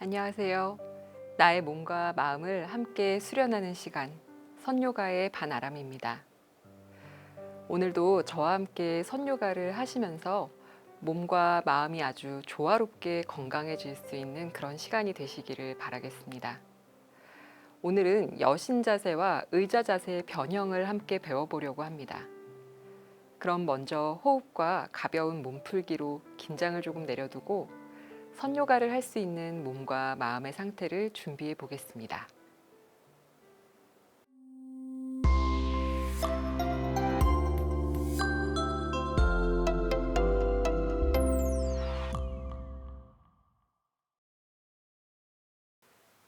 안녕하세요. 나의 몸과 마음을 함께 수련하는 시간, 선요가의 반아람입니다. 오늘도 저와 함께 선요가를 하시면서 몸과 마음이 아주 조화롭게 건강해질 수 있는 그런 시간이 되시기를 바라겠습니다. 오늘은 여신 자세와 의자 자세의 변형을 함께 배워보려고 합니다. 그럼 먼저 호흡과 가벼운 몸풀기로 긴장을 조금 내려두고 선요가를 할 수 있는 몸과 마음의 상태를 준비해 보겠습니다.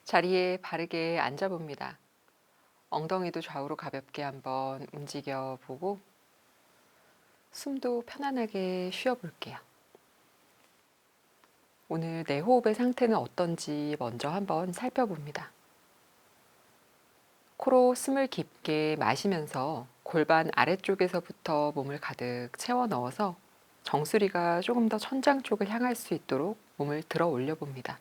자리에 바르게 앉아 봅니다. 엉덩이도 좌우로 가볍게 한번 움직여 보고 숨도 편안하게 쉬어 볼게요. 오늘 내 호흡의 상태는 어떤지 먼저 한번 살펴봅니다. 코로 숨을 깊게 마시면서 골반 아래쪽에서부터 몸을 가득 채워 넣어서 정수리가 조금 더 천장 쪽을 향할 수 있도록 몸을 들어 올려 봅니다.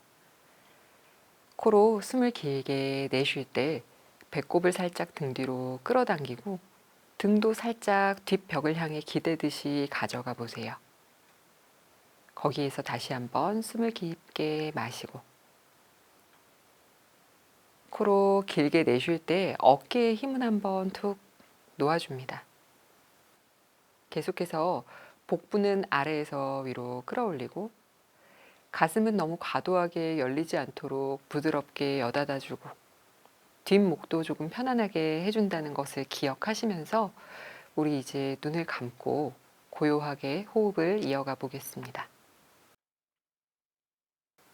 코로 숨을 길게 내쉴 때 배꼽을 살짝 등 뒤로 끌어당기고 등도 살짝 뒷벽을 향해 기대듯이 가져가 보세요. 거기에서 다시 한번 숨을 깊게 마시고 코로 길게 내쉴 때 어깨에 힘은 한번 툭 놓아줍니다. 계속해서 복부는 아래에서 위로 끌어올리고 가슴은 너무 과도하게 열리지 않도록 부드럽게 여닫아 주고 뒷목도 조금 편안하게 해준다는 것을 기억하시면서 우리 이제 눈을 감고 고요하게 호흡을 이어가 보겠습니다.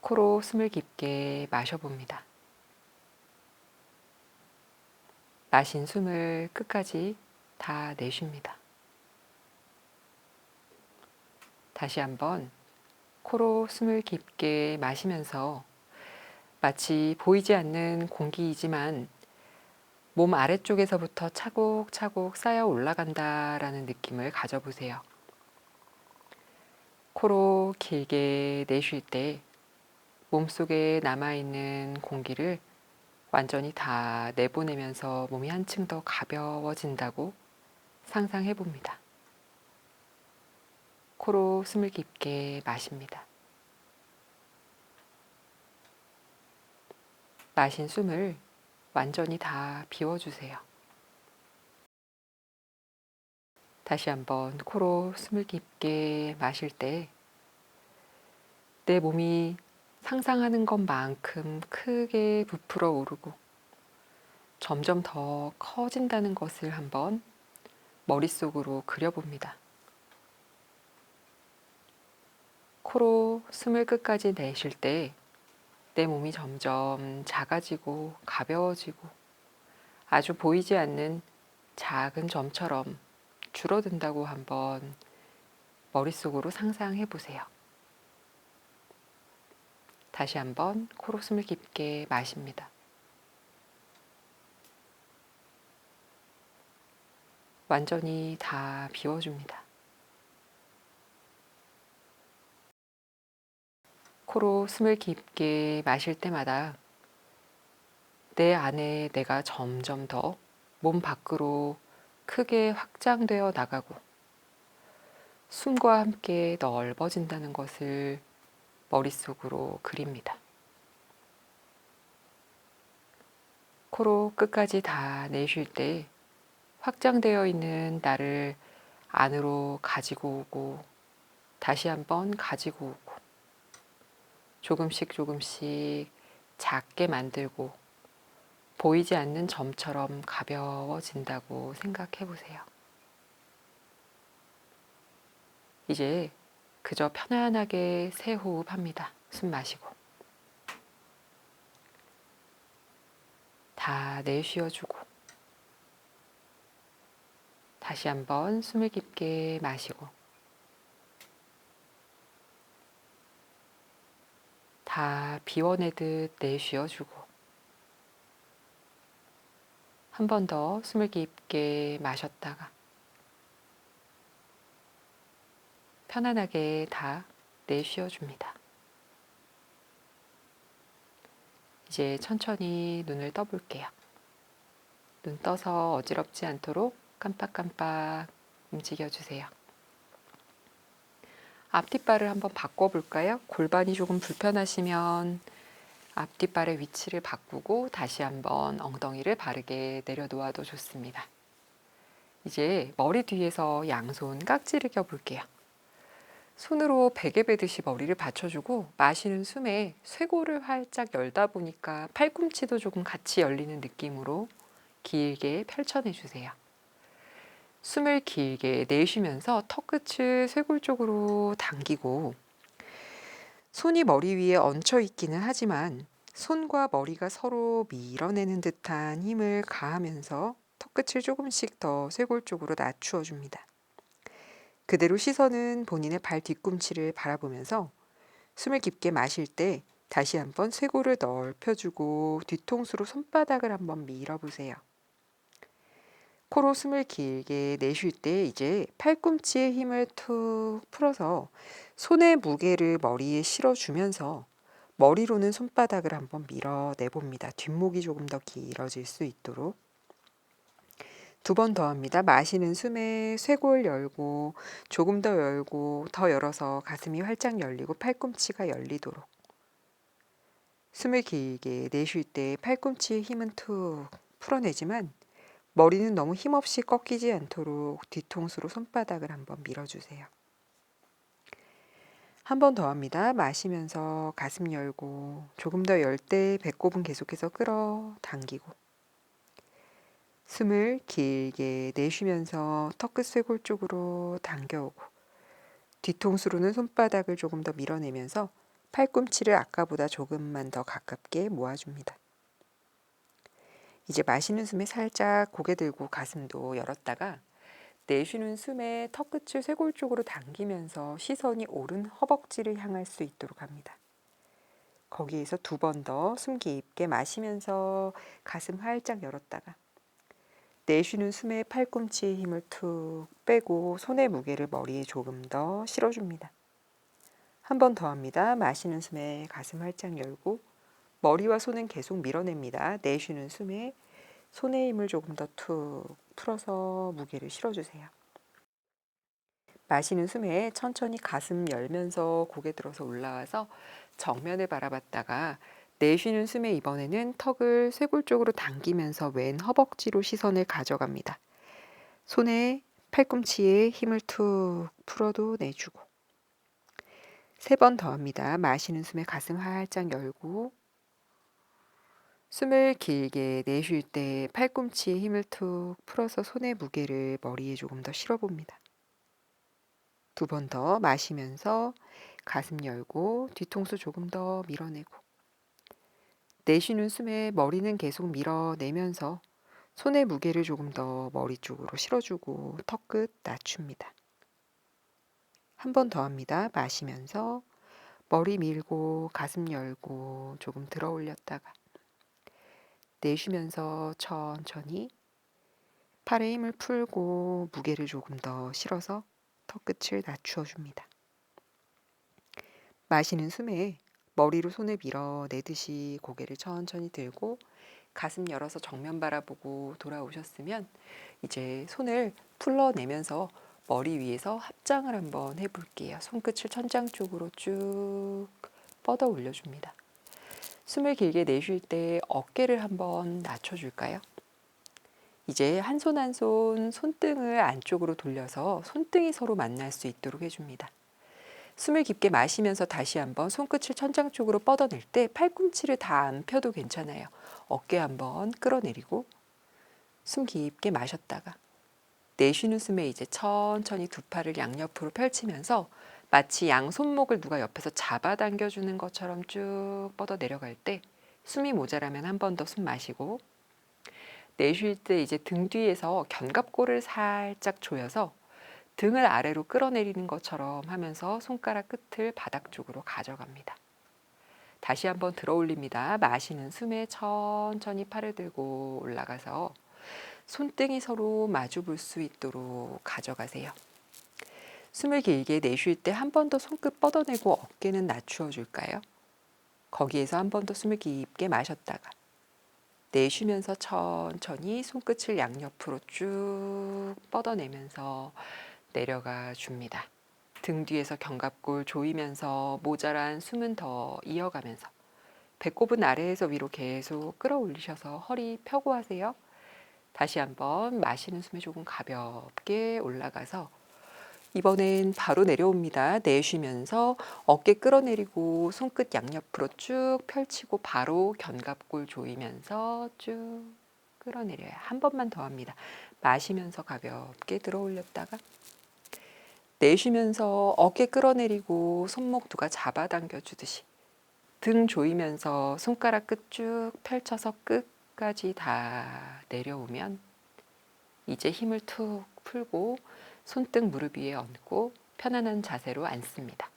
코로 숨을 깊게 마셔봅니다. 마신 숨을 끝까지 다 내쉽니다. 다시 한번 코로 숨을 깊게 마시면서 마치 보이지 않는 공기이지만 몸 아래쪽에서부터 차곡차곡 쌓여 올라간다라는 느낌을 가져보세요. 코로 길게 내쉴 때 몸속에 남아있는 공기를 완전히 다 내보내면서 몸이 한층 더 가벼워진다고 상상해 봅니다. 코로 숨을 깊게 마십니다. 마신 숨을 완전히 다 비워주세요. 다시 한번 코로 숨을 깊게 마실 때 내 몸이 상상하는 것만큼 크게 부풀어 오르고 점점 더 커진다는 것을 한번 머릿속으로 그려봅니다. 코로 숨을 끝까지 내쉴 때 내 몸이 점점 작아지고 가벼워지고 아주 보이지 않는 작은 점처럼 줄어든다고 한번 머릿속으로 상상해 보세요. 다시 한번 코로 숨을 깊게 마십니다. 완전히 다 비워줍니다. 코로 숨을 깊게 마실 때마다 내 안에 내가 점점 더 몸 밖으로 크게 확장되어 나가고 숨과 함께 넓어진다는 것을 머릿속으로 그립니다. 코로 끝까지 다 내쉴 때 확장되어 있는 나를 안으로 가지고 오고 다시 한번 가지고 오고 조금씩 조금씩 작게 만들고 보이지 않는 점처럼 가벼워진다고 생각해 보세요. 이제 그저 편안하게 새 호흡합니다. 숨 마시고. 다 내쉬어주고. 다시 한번 숨을 깊게 마시고. 다 비워내듯 내쉬어주고. 한 번 더 숨을 깊게 마셨다가 편안하게 다 내쉬어 줍니다. 이제 천천히 눈을 떠볼게요. 눈 떠서 어지럽지 않도록 깜빡깜빡 움직여 주세요. 앞뒷발을 한번 바꿔볼까요? 골반이 조금 불편하시면 앞뒷발의 위치를 바꾸고 다시 한번 엉덩이를 바르게 내려놓아도 좋습니다. 이제 머리 뒤에서 양손 깍지를 껴볼게요. 손으로 베개 베듯이 머리를 받쳐주고 마시는 숨에 쇄골을 활짝 열다 보니까 팔꿈치도 조금 같이 열리는 느낌으로 길게 펼쳐내 주세요. 숨을 길게 내쉬면서 턱끝을 쇄골 쪽으로 당기고 손이 머리 위에 얹혀 있기는 하지만 손과 머리가 서로 밀어내는 듯한 힘을 가하면서 턱끝을 조금씩 더 쇄골 쪽으로 낮추어 줍니다. 그대로 시선은 본인의 발 뒤꿈치를 바라보면서 숨을 깊게 마실 때 다시 한번 쇄골을 넓혀주고 뒤통수로 손바닥을 한번 밀어보세요. 코로 숨을 길게 내쉴 때 이제 팔꿈치에 힘을 툭 풀어서 손의 무게를 머리에 실어주면서 머리로는 손바닥을 한번 밀어내 봅니다. 뒷목이 조금 더 길어질 수 있도록. 두 번 더 합니다. 마시는 숨에 쇄골 열고 조금 더 열고 더 열어서 가슴이 활짝 열리고 팔꿈치가 열리도록. 숨을 길게 내쉴 때 팔꿈치에 힘은 툭 풀어내지만 머리는 너무 힘없이 꺾이지 않도록 뒤통수로 손바닥을 한번 밀어주세요. 한 번 더 합니다. 마시면서 가슴 열고 조금 더 열 때 배꼽은 계속해서 끌어 당기고 숨을 길게 내쉬면서 턱끝 쇄골 쪽으로 당겨오고 뒤통수로는 손바닥을 조금 더 밀어내면서 팔꿈치를 아까보다 조금만 더 가깝게 모아줍니다. 이제 마시는 숨에 살짝 고개 들고 가슴도 열었다가 내쉬는 숨에 턱끝을 쇄골 쪽으로 당기면서 시선이 오른 허벅지를 향할 수 있도록 합니다. 거기에서 두 번 더 숨 깊게 마시면서 가슴 활짝 열었다가 내쉬는 숨에 팔꿈치에 힘을 툭 빼고 손의 무게를 머리에 조금 더 실어줍니다. 한 번 더 합니다. 마시는 숨에 가슴 활짝 열고 머리와 손은 계속 밀어냅니다. 내쉬는 숨에 손의 힘을 조금 더 툭 풀어서 무게를 실어주세요. 마시는 숨에 천천히 가슴 열면서 고개 들어서 올라와서 정면을 바라봤다가 내쉬는 숨에 이번에는 턱을 쇄골 쪽으로 당기면서 왼 허벅지로 시선을 가져갑니다. 손에 팔꿈치에 힘을 툭 풀어도 내주고 세 번 더 합니다. 마시는 숨에 가슴 활짝 열고 숨을 길게 내쉴 때 팔꿈치에 힘을 툭 풀어서 손의 무게를 머리에 조금 더 실어봅니다. 두 번 더 마시면서 가슴 열고 뒤통수 조금 더 밀어내고 내쉬는 숨에 머리는 계속 밀어내면서 손의 무게를 조금 더 머리 쪽으로 실어주고 턱끝 낮춥니다. 한 번 더 합니다. 마시면서 머리 밀고 가슴 열고 조금 들어 올렸다가 내쉬면서 천천히 팔에 힘을 풀고 무게를 조금 더 실어서 턱끝을 낮추어 줍니다. 마시는 숨에 머리로 손을 밀어내듯이 고개를 천천히 들고 가슴 열어서 정면 바라보고 돌아오셨으면 이제 손을 풀러내면서 머리 위에서 합장을 한번 해볼게요. 손끝을 천장 쪽으로 쭉 뻗어 올려줍니다. 숨을 길게 내쉴 때 어깨를 한번 낮춰줄까요? 이제 한 손 한 손 손등을 안쪽으로 돌려서 손등이 서로 만날 수 있도록 해줍니다. 숨을 깊게 마시면서 다시 한번 손끝을 천장 쪽으로 뻗어낼 때 팔꿈치를 다 안 펴도 괜찮아요. 어깨 한번 끌어내리고 숨 깊게 마셨다가 내쉬는 숨에 이제 천천히 두 팔을 양옆으로 펼치면서 마치 양 손목을 누가 옆에서 잡아당겨주는 것처럼 쭉 뻗어 내려갈 때 숨이 모자라면 한 번 더 숨 마시고 내쉴 때 이제 등 뒤에서 견갑골을 살짝 조여서 등을 아래로 끌어내리는 것처럼 하면서 손가락 끝을 바닥 쪽으로 가져갑니다. 다시 한번 들어 올립니다. 마시는 숨에 천천히 팔을 들고 올라가서 손등이 서로 마주 볼 수 있도록 가져가세요. 숨을 길게 내쉴 때 한 번 더 손끝 뻗어내고 어깨는 낮추어 줄까요? 거기에서 한 번 더 숨을 깊게 마셨다가 내쉬면서 천천히 손끝을 양옆으로 쭉 뻗어내면서 내려가 줍니다. 등 뒤에서 견갑골 조이면서 모자란 숨은 더 이어가면서 배꼽은 아래에서 위로 계속 끌어올리셔서 허리 펴고 하세요. 다시 한번 마시는 숨이 조금 가볍게 올라가서 이번엔 바로 내려옵니다. 내쉬면서 어깨 끌어내리고 손끝 양옆으로 쭉 펼치고 바로 견갑골 조이면서 쭉 끌어내려요. 한 번만 더 합니다. 마시면서 가볍게 들어 올렸다가 내쉬면서 어깨 끌어내리고 손목 두가 잡아당겨 주듯이 등 조이면서 손가락 끝 쭉 펼쳐서 끝까지 다 내려오면 이제 힘을 툭 풀고 손등 무릎 위에 얹고 편안한 자세로 앉습니다.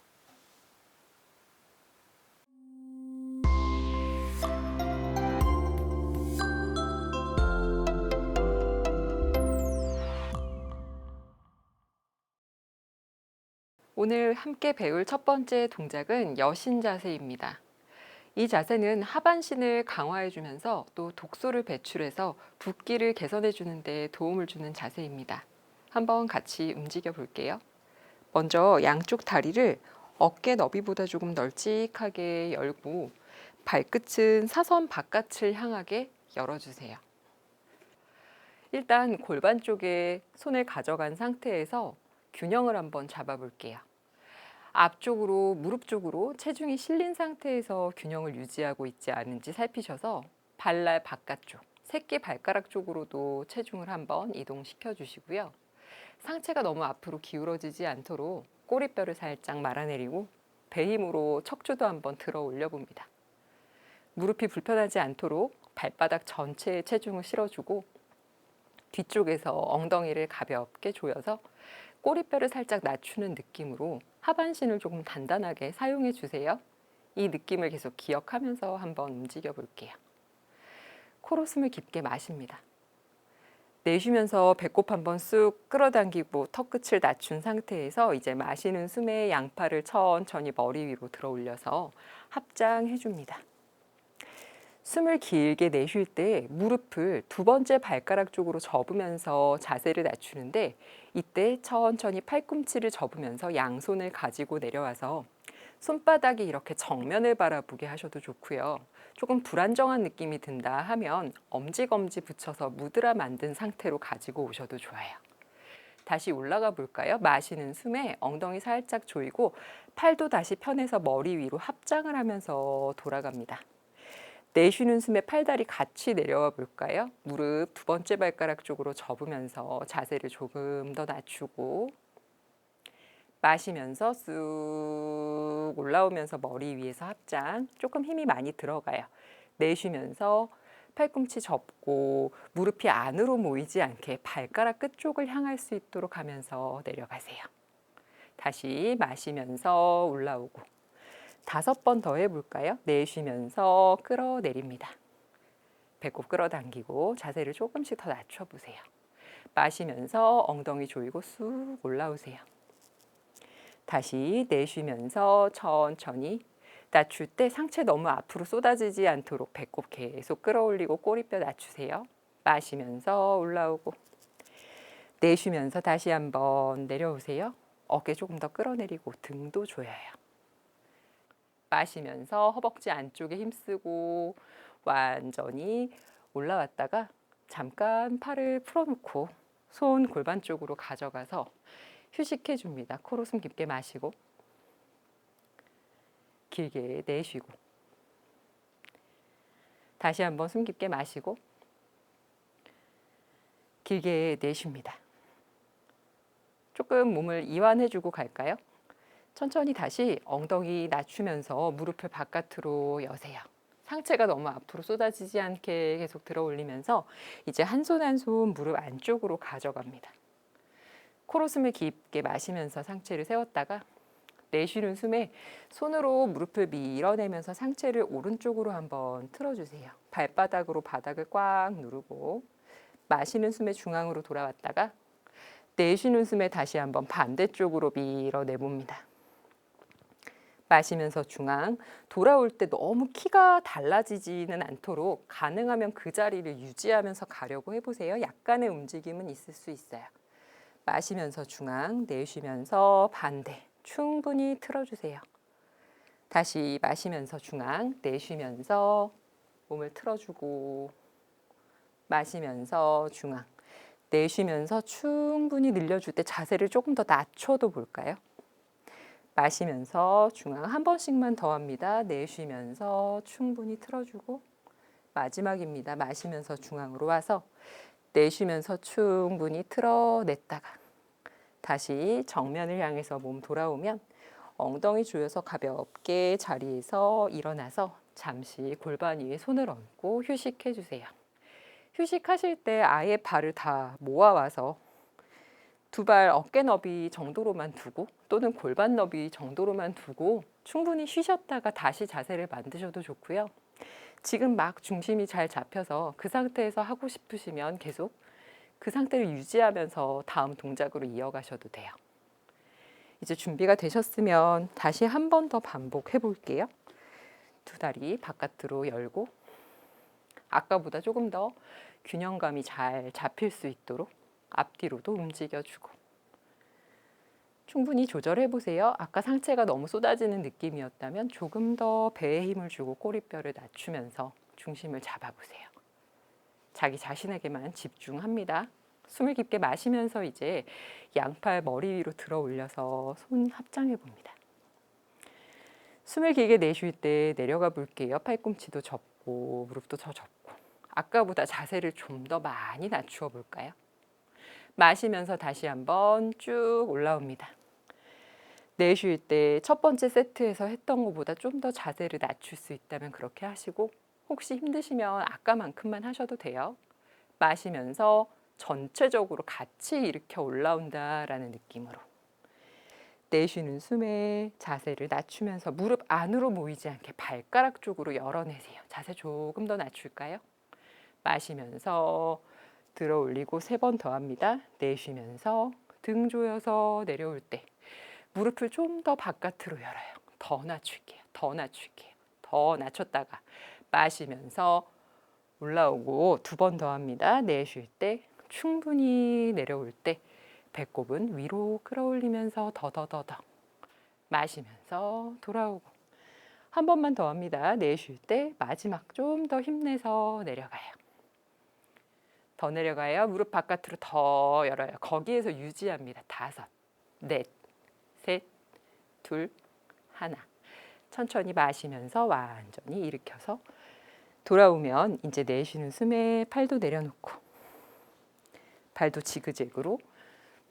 오늘 함께 배울 첫 번째 동작은 여신 자세입니다. 이 자세는 하반신을 강화해 주면서 또 독소를 배출해서 붓기를 개선해 주는 데 도움을 주는 자세입니다. 한번 같이 움직여 볼게요. 먼저 양쪽 다리를 어깨 너비보다 조금 널찍하게 열고 발끝은 사선 바깥을 향하게 열어주세요. 일단 골반 쪽에 손을 가져간 상태에서 균형을 한번 잡아볼게요. 앞쪽으로 무릎 쪽으로 체중이 실린 상태에서 균형을 유지하고 있지 않은지 살피셔서 발날 바깥쪽, 새끼 발가락 쪽으로도 체중을 한번 이동시켜 주시고요. 상체가 너무 앞으로 기울어지지 않도록 꼬리뼈를 살짝 말아내리고 배 힘으로 척추도 한번 들어 올려 봅니다. 무릎이 불편하지 않도록 발바닥 전체에 체중을 실어주고 뒤쪽에서 엉덩이를 가볍게 조여서 꼬리뼈를 살짝 낮추는 느낌으로 하반신을 조금 단단하게 사용해 주세요. 이 느낌을 계속 기억하면서 한번 움직여 볼게요. 코로 숨을 깊게 마십니다. 내쉬면서 배꼽 한번 쑥 끌어당기고 턱끝을 낮춘 상태에서 이제 마시는 숨에 양팔을 천천히 머리 위로 들어 올려서 합장해 줍니다. 숨을 길게 내쉴 때 무릎을 두 번째 발가락 쪽으로 접으면서 자세를 낮추는데 이때 천천히 팔꿈치를 접으면서 양손을 가지고 내려와서 손바닥이 이렇게 정면을 바라보게 하셔도 좋고요. 조금 불안정한 느낌이 든다 하면 엄지검지 붙여서 무드라 만든 상태로 가지고 오셔도 좋아요. 다시 올라가 볼까요? 마시는 숨에 엉덩이 살짝 조이고 팔도 다시 편해서 머리 위로 합장을 하면서 돌아갑니다. 내쉬는 숨에 팔다리 같이 내려와 볼까요? 무릎 두 번째 발가락 쪽으로 접으면서 자세를 조금 더 낮추고 마시면서 쑥 올라오면서 머리 위에서 합장 조금 힘이 많이 들어가요. 내쉬면서 팔꿈치 접고 무릎이 안으로 모이지 않게 발가락 끝쪽을 향할 수 있도록 하면서 내려가세요. 다시 마시면서 올라오고 다섯 번 더 해볼까요? 내쉬면서 끌어내립니다. 배꼽 끌어당기고 자세를 조금씩 더 낮춰보세요. 마시면서 엉덩이 조이고 쑥 올라오세요. 다시 내쉬면서 천천히 낮출 때 상체 너무 앞으로 쏟아지지 않도록 배꼽 계속 끌어올리고 꼬리뼈 낮추세요. 마시면서 올라오고 내쉬면서 다시 한번 내려오세요. 어깨 조금 더 끌어내리고 등도 조여요. 마시면서 허벅지 안쪽에 힘쓰고 완전히 올라왔다가 잠깐 팔을 풀어놓고 손 골반 쪽으로 가져가서 휴식해 줍니다. 코로 숨 깊게 마시고 길게 내쉬고 다시 한번 숨 깊게 마시고 길게 내쉽니다. 조금 몸을 이완해 주고 갈까요? 천천히 다시 엉덩이 낮추면서 무릎을 바깥으로 여세요. 상체가 너무 앞으로 쏟아지지 않게 계속 들어 올리면서 이제 한 손 한 손 무릎 안쪽으로 가져갑니다. 코로 숨을 깊게 마시면서 상체를 세웠다가 내쉬는 숨에 손으로 무릎을 밀어내면서 상체를 오른쪽으로 한번 틀어주세요. 발바닥으로 바닥을 꽉 누르고 마시는 숨에 중앙으로 돌아왔다가 내쉬는 숨에 다시 한번 반대쪽으로 밀어내봅니다. 마시면서 중앙. 돌아올 때 너무 키가 달라지지는 않도록 가능하면 그 자리를 유지하면서 가려고 해보세요. 약간의 움직임은 있을 수 있어요. 마시면서 중앙, 내쉬면서 반대. 충분히 틀어주세요. 다시 마시면서 중앙, 내쉬면서 몸을 틀어주고 마시면서 중앙, 내쉬면서 충분히 늘려줄 때 자세를 조금 더 낮춰도 볼까요? 마시면서 중앙 한 번씩만 더 합니다. 내쉬면서 충분히 틀어주고 마지막입니다. 마시면서 중앙으로 와서 내쉬면서 충분히 틀어냈다가 다시 정면을 향해서 몸 돌아오면 엉덩이 조여서 가볍게 자리에서 일어나서 잠시 골반 위에 손을 얹고 휴식해 주세요. 휴식하실 때 아예 발을 다 모아와서 두 발 어깨 너비 정도로만 두고 또는 골반 너비 정도로만 두고 충분히 쉬셨다가 다시 자세를 만드셔도 좋고요. 지금 막 중심이 잘 잡혀서 그 상태에서 하고 싶으시면 계속 그 상태를 유지하면서 다음 동작으로 이어가셔도 돼요. 이제 준비가 되셨으면 다시 한 번 더 반복해 볼게요. 두 다리 바깥으로 열고 아까보다 조금 더 균형감이 잘 잡힐 수 있도록 앞뒤로도 움직여주고 충분히 조절해 보세요. 아까 상체가 너무 쏟아지는 느낌이었다면 조금 더 배에 힘을 주고 꼬리뼈를 낮추면서 중심을 잡아보세요. 자기 자신에게만 집중합니다. 숨을 깊게 마시면서 이제 양팔 머리 위로 들어 올려서 손 합장해 봅니다. 숨을 길게 내쉴 때 내려가 볼게요. 팔꿈치도 접고 무릎도 더 접고 아까보다 자세를 좀 더 많이 낮추어 볼까요? 마시면서 다시 한번 쭉 올라옵니다. 내쉴 때 첫 번째 세트에서 했던 것보다 좀 더 자세를 낮출 수 있다면 그렇게 하시고 혹시 힘드시면 아까만큼만 하셔도 돼요. 마시면서 전체적으로 같이 일으켜 올라온다라는 느낌으로 내쉬는 숨에 자세를 낮추면서 무릎 안으로 모이지 않게 발가락 쪽으로 열어내세요. 자세 조금 더 낮출까요? 마시면서 들어 올리고 세 번 더 합니다. 내쉬면서 등 조여서 내려올 때 무릎을 좀 더 바깥으로 열어요. 더 낮출게요. 더 낮출게요. 더 낮췄다가 마시면서 올라오고 두 번 더 합니다. 내쉴 때 충분히 내려올 때 배꼽은 위로 끌어올리면서 더더더더 마시면서 돌아오고 한 번만 더 합니다. 내쉴 때 마지막 좀 더 힘내서 내려가요. 더 내려가요. 무릎 바깥으로 더 열어요. 거기에서 유지합니다. 다섯, 넷, 셋, 둘, 하나. 천천히 마시면서 완전히 일으켜서 돌아오면 이제 내쉬는 숨에 팔도 내려놓고 발도 지그재그로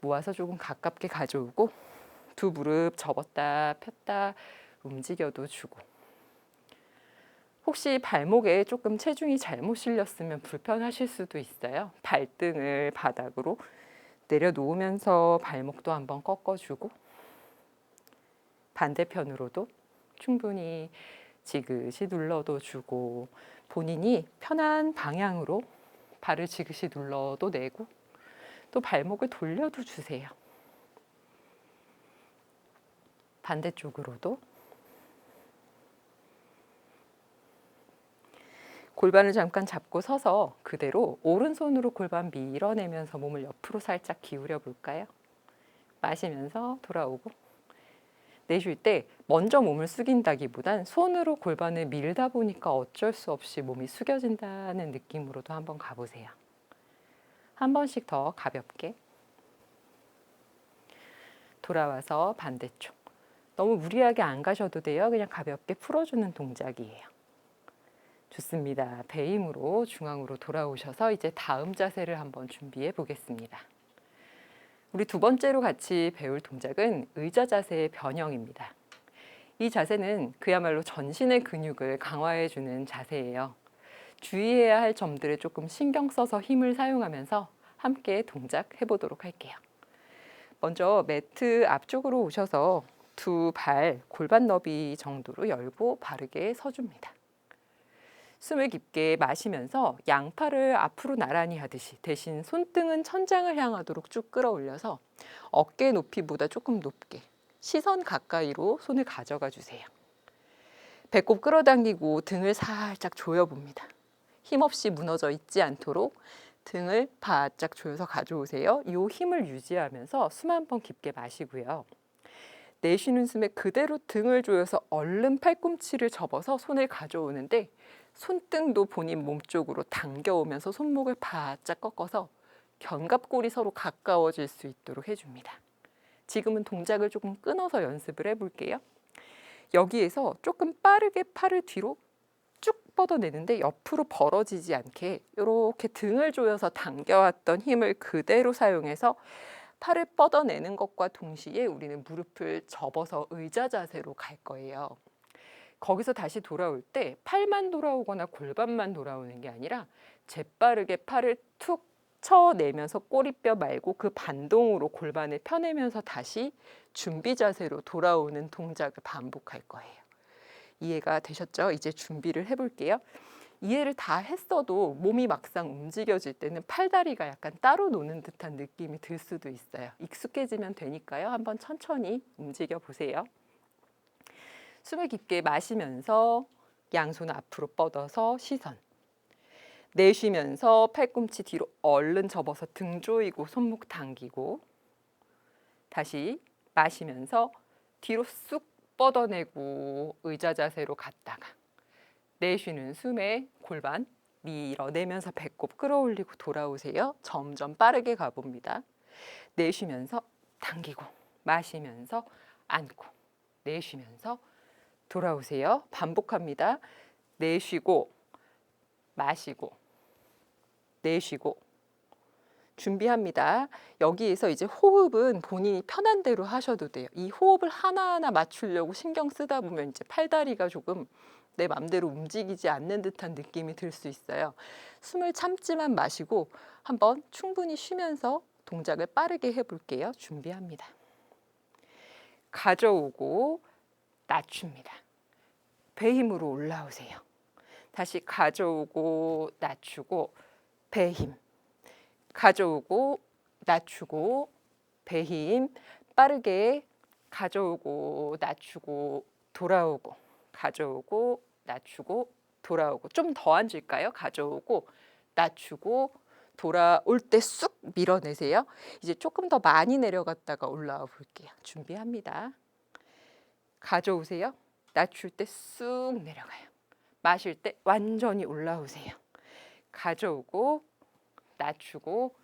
모아서 조금 가깝게 가져오고 두 무릎 접었다 폈다 움직여도 주고 혹시 발목에 조금 체중이 잘못 실렸으면 불편하실 수도 있어요. 발등을 바닥으로 내려놓으면서 발목도 한번 꺾어주고 반대편으로도 충분히 지그시 눌러도 주고 본인이 편한 방향으로 발을 지그시 눌러도 내고 또 발목을 돌려도 주세요. 반대쪽으로도 골반을 잠깐 잡고 서서 그대로 오른손으로 골반 밀어내면서 몸을 옆으로 살짝 기울여 볼까요? 마시면서 돌아오고 내쉴 때 먼저 몸을 숙인다기보단 손으로 골반을 밀다 보니까 어쩔 수 없이 몸이 숙여진다는 느낌으로도 한번 가보세요. 한 번씩 더 가볍게 돌아와서 반대쪽. 너무 무리하게 안 가셔도 돼요. 그냥 가볍게 풀어주는 동작이에요. 좋습니다. 배 힘으로 중앙으로 돌아오셔서 이제 다음 자세를 한번 준비해 보겠습니다. 우리 두 번째로 같이 배울 동작은 의자 자세의 변형입니다. 이 자세는 그야말로 전신의 근육을 강화해 주는 자세예요. 주의해야 할 점들을 조금 신경 써서 힘을 사용하면서 함께 동작 해 보도록 할게요. 먼저 매트 앞쪽으로 오셔서 두 발 골반 너비 정도로 열고 바르게 서줍니다. 숨을 깊게 마시면서 양팔을 앞으로 나란히 하듯이 대신 손등은 천장을 향하도록 쭉 끌어올려서 어깨 높이보다 조금 높게 시선 가까이로 손을 가져가 주세요. 배꼽 끌어당기고 등을 살짝 조여봅니다. 힘없이 무너져 있지 않도록 등을 바짝 조여서 가져오세요. 이 힘을 유지하면서 숨 한 번 깊게 마시고요. 내쉬는 숨에 그대로 등을 조여서 얼른 팔꿈치를 접어서 손을 가져오는데 손등도 본인 몸 쪽으로 당겨오면서 손목을 바짝 꺾어서 견갑골이 서로 가까워질 수 있도록 해줍니다. 지금은 동작을 조금 끊어서 연습을 해볼게요. 여기에서 조금 빠르게 팔을 뒤로 쭉 뻗어내는데 옆으로 벌어지지 않게 이렇게 등을 조여서 당겨왔던 힘을 그대로 사용해서 팔을 뻗어내는 것과 동시에 우리는 무릎을 접어서 의자 자세로 갈 거예요. 거기서 다시 돌아올 때 팔만 돌아오거나 골반만 돌아오는 게 아니라 재빠르게 팔을 툭 쳐내면서 꼬리뼈 말고 그 반동으로 골반을 펴내면서 다시 준비 자세로 돌아오는 동작을 반복할 거예요. 이해가 되셨죠? 이제 준비를 해볼게요. 이해를 다 했어도 몸이 막상 움직여질 때는 팔다리가 약간 따로 노는 듯한 느낌이 들 수도 있어요. 익숙해지면 되니까요. 한번 천천히 움직여 보세요. 숨을 깊게 마시면서 양손 앞으로 뻗어서 시선. 내쉬면서 팔꿈치 뒤로 얼른 접어서 등 조이고 손목 당기고 다시 마시면서 뒤로 쑥 뻗어내고 의자 자세로 갔다가 내쉬는 숨에 골반 밀어내면서 배꼽 끌어올리고 돌아오세요. 점점 빠르게 가봅니다. 내쉬면서 당기고 마시면서 안고 내쉬면서 돌아오세요. 반복합니다. 내쉬고 마시고 내쉬고 준비합니다. 여기에서 이제 호흡은 본인이 편한 대로 하셔도 돼요. 이 호흡을 하나하나 맞추려고 신경 쓰다 보면 이제 팔다리가 조금 내 맘대로 움직이지 않는 듯한 느낌이 들 수 있어요. 숨을 참지만 마시고 한번 충분히 쉬면서 동작을 빠르게 해볼게요. 준비합니다. 가져오고 낮춥니다. 배 힘으로 올라오세요. 다시 가져오고 낮추고 배 힘. 가져오고 낮추고 배 힘. 빠르게 가져오고 낮추고 돌아오고 가져오고 낮추고 돌아오고 좀 더 앉을까요? 가져오고 낮추고 돌아올 때 쑥 밀어내세요. 이제 조금 더 많이 내려갔다가 올라와 볼게요. 준비합니다. 가져오세요. 낮출 때 쑥 내려가요. 마실 때 완전히 올라오세요. 가져오고 낮추고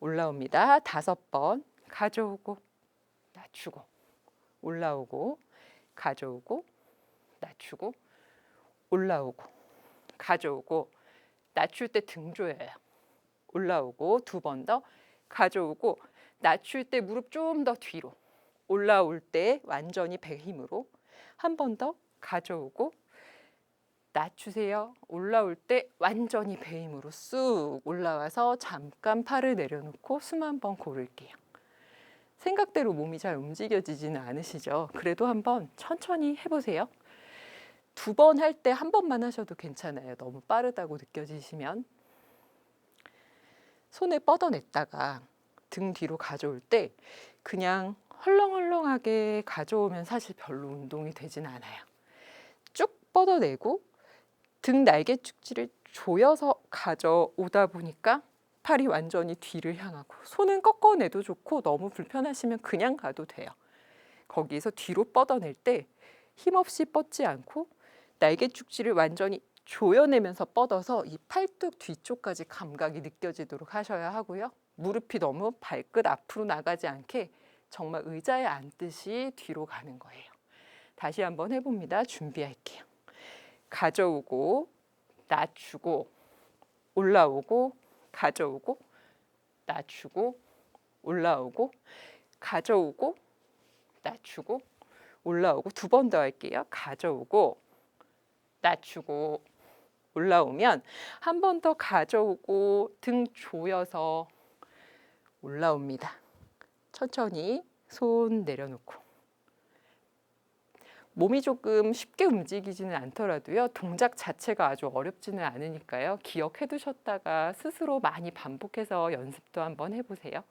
올라옵니다. 다섯 번 가져오고 낮추고 올라오고 가져오고 낮추고 올라오고 가져오고 낮출 때 등 조여요. 올라오고 두 번 더 가져오고 낮출 때 무릎 좀 더 뒤로 올라올 때 완전히 배 힘으로 한 번 더 가져오고 낮추세요. 올라올 때 완전히 배 힘으로 쑥 올라와서 잠깐 팔을 내려놓고 숨 한 번 고를게요. 생각대로 몸이 잘 움직여지지는 않으시죠? 그래도 한번 천천히 해보세요. 두 번 할 때 한 번만 하셔도 괜찮아요. 너무 빠르다고 느껴지시면. 손을 뻗어냈다가 등 뒤로 가져올 때 그냥 헐렁헐렁하게 가져오면 사실 별로 운동이 되진 않아요. 쭉 뻗어내고 등 날개 축지를 조여서 가져오다 보니까 팔이 완전히 뒤를 향하고 손은 꺾어내도 좋고 너무 불편하시면 그냥 가도 돼요. 거기에서 뒤로 뻗어낼 때 힘없이 뻗지 않고 날개 축지를 완전히 조여내면서 뻗어서 이 팔뚝 뒤쪽까지 감각이 느껴지도록 하셔야 하고요. 무릎이 너무 발끝 앞으로 나가지 않게 정말 의자에 앉듯이 뒤로 가는 거예요. 다시 한번 해봅니다. 준비할게요. 가져오고 낮추고 올라오고 가져오고 낮추고 올라오고 가져오고 낮추고 올라오고 두 번 더 할게요. 가져오고 낮추고 올라오면 한 번 더 가져오고 등 조여서 올라옵니다. 천천히 손 내려놓고 몸이 조금 쉽게 움직이지는 않더라도요 동작 자체가 아주 어렵지는 않으니까요 기억해 두셨다가 스스로 많이 반복해서 연습도 한번 해보세요.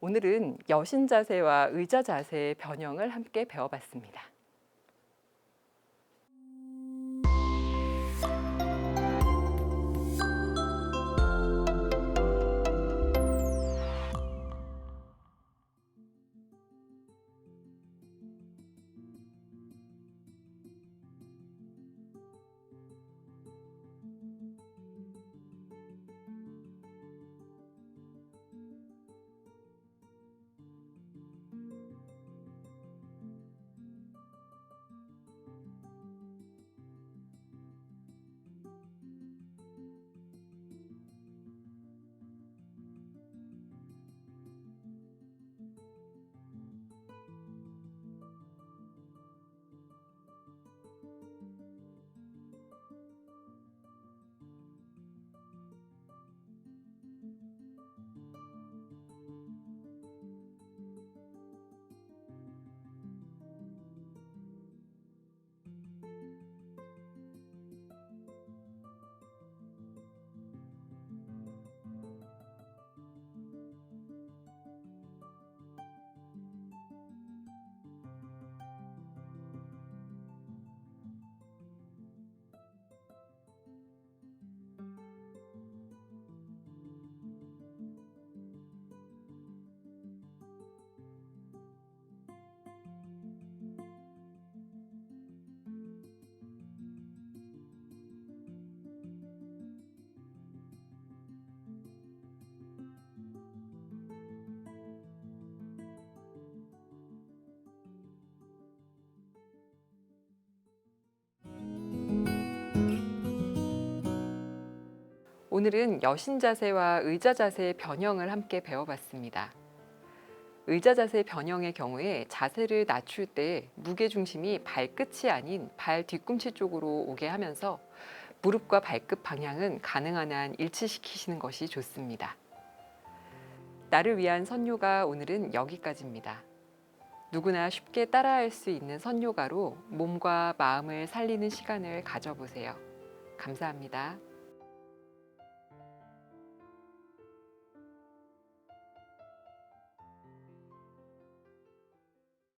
오늘은 여신 자세와 의자 자세의 변형을 함께 배워봤습니다. 오늘은 여신 자세와 의자 자세의 변형을 함께 배워봤습니다. 의자 자세 변형의 경우에 자세를 낮출 때 무게 중심이 발끝이 아닌 발 뒤꿈치 쪽으로 오게 하면서 무릎과 발끝 방향은 가능한 한 일치시키시는 것이 좋습니다. 나를 위한 선요가 오늘은 여기까지입니다. 누구나 쉽게 따라할 수 있는 선요가로 몸과 마음을 살리는 시간을 가져보세요. 감사합니다.